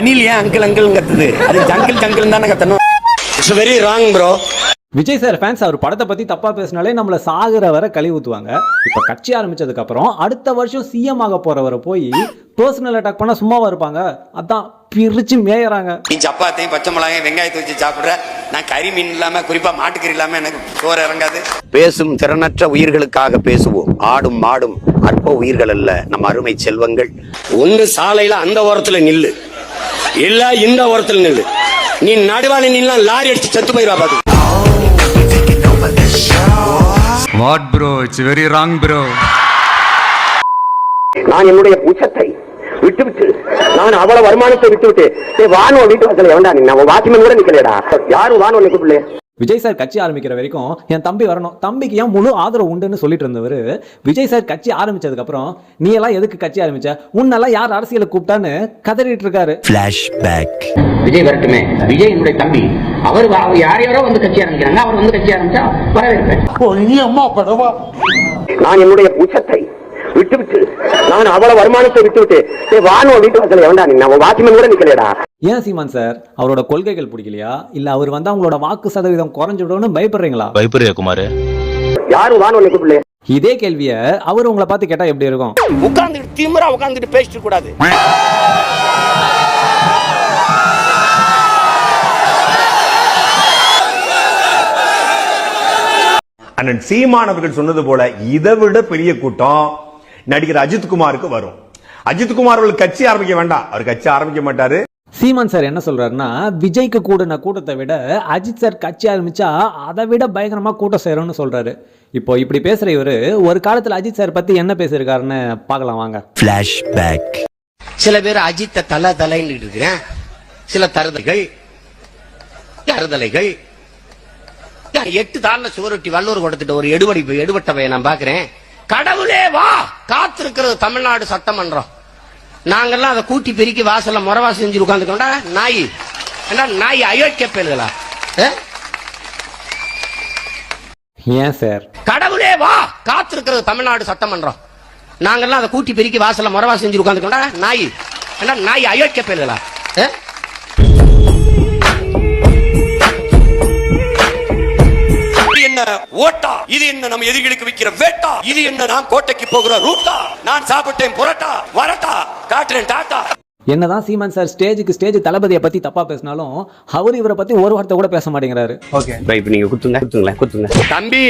அணில் ஏன் uncle uncle கத்துது? அது ஜங்கிள் ஜங்கிள் தானே கத்தணும். It's very wrong bro Vijay sir fans அவர் படத்தை பத்தி தப்பா பேசினாலே நம்மள சாகுற வரை கழுவி ஊத்துவாங்க. இப்ப கட்சி ஆரம்பிச்சதுக்கு அப்புறம் அடுத்த வருஷம் சிஎம் ஆக போறவரை போய் பர்சனல் அட்டாக் பண்ணா சும்மாவா இருப்பாங்க. அதான் பிரிச்சு மேயறாங்க. நீ சப்பாத்தையும் பச்சை மிளகாயும் வெங்காயத்தை வச்சு சாப்பிடுற. நான் கறி மீன் இல்லாம குறிப்பா மாட்டுக்கறி இல்லாம எனக்கு சோறு இறங்காது. பேசும் திறனற்ற உயிர்களுக்காக பேசுவோம். ஆடும் மாடும் அற்ப உயிர்கள் அல்ல. நம்ம அருமை செல்வங்கள். ஒன்று சாலையில அந்த ஓரத்துல நில்லு. இல்ல இந்த ஓரத்துல நில்லு. நீ நடுவால நின்னா லாரி அடிச்சு செத்து போயிருவா பாத்து what bro it's very wrong bro நான் என்னுடைய உச்சத்தை விட்டுவிட்டு நான் அவ்வளவு வருமானத்தை விட்டுவிட்டு வானோ வீட்டு வாசல எவன்டா நீ நான் வாட்ச்மேன் கூட நிக்கலடா யாரும் வானோ நிக்க பிள்ளை விஜய் சார் கட்சி ஆரம்பிக்கிற வரைக்கும் என் தம்பி வரணும். தம்பிக்கு ஏன் முழு ஆதரவு உண்டுன்னு சொல்லிட்டு இருந்தவர்? விஜய் சார் கட்சி ஆரம்பிச்சதுக்கு அப்புறம் நீ எல்லாம் எதுக்கு கட்சி ஆரம்பிச்ச? உன்னெல்லாம் யார் அரசியலுக்கு கூப்பிட்டான்னு கதறிட்டு இருக்காரு. விஜய் வரட்டுமே. விஜய் என்னுடைய தம்பி. அவர் யார் யாரோ வந்து கட்சி ஆரம்பிக்கிறாங்க. அவர் வந்து கட்சி ஆரம்பிச்சா வரவேற்பேன் நான் என்னுடைய உச்சத்தை விட்டுவிட்டு நான் அவ்வளவு வருமானத்தை விட்டுவிட்டு ஏய் வானோ வீட்டு வாசல எவன்டா நீ நான் வாட்ச்மேன் கூட நிக்கலடா ஏன் சீமான் சார்? அவரோட கொள்கைகள் பிடிக்கலையா? இல்ல அவர் வந்து அவங்களோட வாக்கு சதவீதம் குறைஞ்சிடும்னு பயப்படுறீங்களா? பயப்படுறியா குமார்? யாரும் வானோ நிக்க பிள்ளை இதே கேள்விய அவர் உங்களை பார்த்து கேட்டா எப்படி இருக்கும்? உட்கார்ந்துட்டு திமிரா உட்கார்ந்துட்டு பேசிட்டு கூடாது. அண்ணன் சீமான் அவர்கள் சொன்னது போல இதை விட பெரிய கூட்டம் நடிகர் அஜித்குமாருக்கு வரும். அஜித்குமார் அவர்கள் கட்சி ஆரம்பிக்க வேண்டாம். அவர் கட்சி ஆரம்பிக்க மாட்டாரு. சீமான் சார் என்ன சொல்றாருன்னா விஜய்க்கு கூடின கூட்டத்தை விட அஜித் சார் கட்சி ஆரம்பிச்சா அதை விட பயங்கரமா கூட்டம் சேரும்னு சொல்றாரு. இப்போ இப்படி பேசுற இவரு ஒரு காலத்துல அஜித் சார் பத்தி என்ன பேசியிருக்காருன்னு பார்க்கலாம் வாங்க. சில பேர் அஜித்த தலை தலைன்னு இருக்கிறேன் சில தருதலைகள் தருதலைகள். எட்டு தாள்ல சுவரொட்டி வல்லூர் கொடுத்துட்டு ஒரு எடுபடி எடுபட்டவைய நான் பாக்குறேன் கடவுளே வா! காத்திருக்கிறது தமிழ்நாடு சட்டமன்றம். நாங்கெல்லாம் அதை கூட்டி பெருக்கி வாசல்ல முறவா செஞ்சு உட்காந்துக்கோண்டா நாய். ஏண்டா நாய் அயோக்கிய பேருங்களா ஏன் சார்? கடவுளே வா! காத்திருக்கிறது தமிழ்நாடு சட்டமன்றம். நாங்கெல்லாம் அதை கூட்டி பெருக்கி வாசல்ல முறவா செஞ்சு உட்காந்துக்கோண்டா நாய். ஏண்டா நாய் அயோக்கிய பேருங்களா என்ன ஓட்டா? இது என்ன நம்ம எதிரிகளுக்கு விக்கிற வேட்டா? இது என்ன நான் கோட்டைக்கு போகிற ரூட்டா? நான் சாப்பிட்டேன் புரட்டா வரட்டா காட்டுறேன் டாட்டா. என்னதான் சீமான் சார் ஸ்டேஜுக்கு ஸ்டேஜ் தளபதியை பத்தி தப்பா பேசினாலும் அவர் இவரை பத்தி ஒரு வார்த்தை கூட பேச மாட்டேங்கிறாரு. இப்ப நீங்க குத்துங்க குத்துங்களேன் குத்துங்க. தம்பி!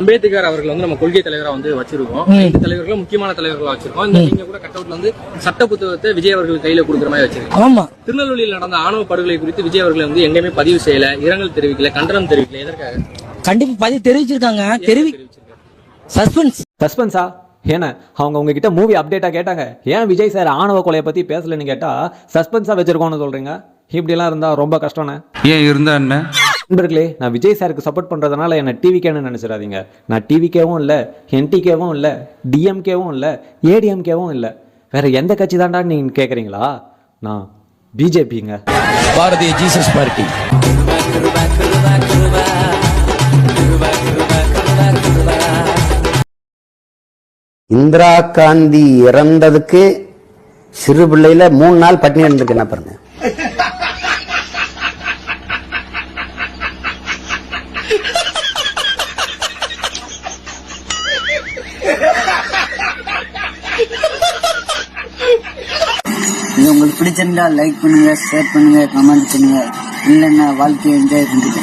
அம்பேத்கர் அவர்கள் வந்து நம்ம கொள்கை தலைவரா வந்து வச்சிருக்கோம். ஐந்து தலைவர்களும் முக்கியமான தலைவர்களா வச்சிருக்கோம். இந்த நீங்க கூட கட் அவுட்ல வந்து சட்ட புத்தகத்தை விஜய் அவர்கள் கையில கொடுக்குற மாதிரி வச்சிருக்கோம். ஆமா. திருநெல்வேலியில் நடந்த ஆணவ படுகொலை குறித்து விஜய் அவர்கள் வந்து எங்கேயுமே பதிவு செய்யல இரங்கல் தெரிவிக்கல கண்டனம் தெரிவிக்கல. எதற்காக? கண்டிப்பா பதிவு தெரிவிச்சிருக்காங்க. தெரிவி சஸ்பென்ஸ். சஸ்பென்ஸா? ஏன்னா அவங்க உங்ககிட்ட மூவி அப்டேட்டா கேட்டாங்க. ஏன் விஜய் சார் ஆணவ கொலையை பத்தி பேசலன்னு கேட்டா சஸ்பென்ஸா வச்சிருக்கோம்னு சொல்றீங்க? இப்படிலாம் இருந்தா ரொம்ப கஷ்டம்ண்ணே. ஏன் இருந்தா என்ன? நண்பர்களே நான் விஜய் சாருக்கு சப்போர்ட் பண்றதுனால என்ன டிவிகேன்னு நினைச்சிடாதீங்க. நான் டிவிகேவும் இல்ல என்டிகேவும் இல்ல டிஎம்கேவும் இல்ல ஏடிஎம்கேவும் இல்ல. வேற எந்த கட்சி தாண்டா நீங்க கேக்குறீங்களா? நான் பிஜேபிங்க பாரதிய ஜீசஸ் பார்ட்டி. இந்திரா காந்தி இறந்ததுக்கு சிறு பிள்ளையில மூணு நாள் பட்டினி இருந்திருக்கு என்ன பாருங்க. இது உங்களுக்கு பிடிச்சிருந்தா லைக் பண்ணுங்க ஷேர் பண்ணுங்க கமெண்ட் பண்ணுங்க. இல்லைன்னா வாழ்க்கையை என்ஜாய் பண்ணுங்க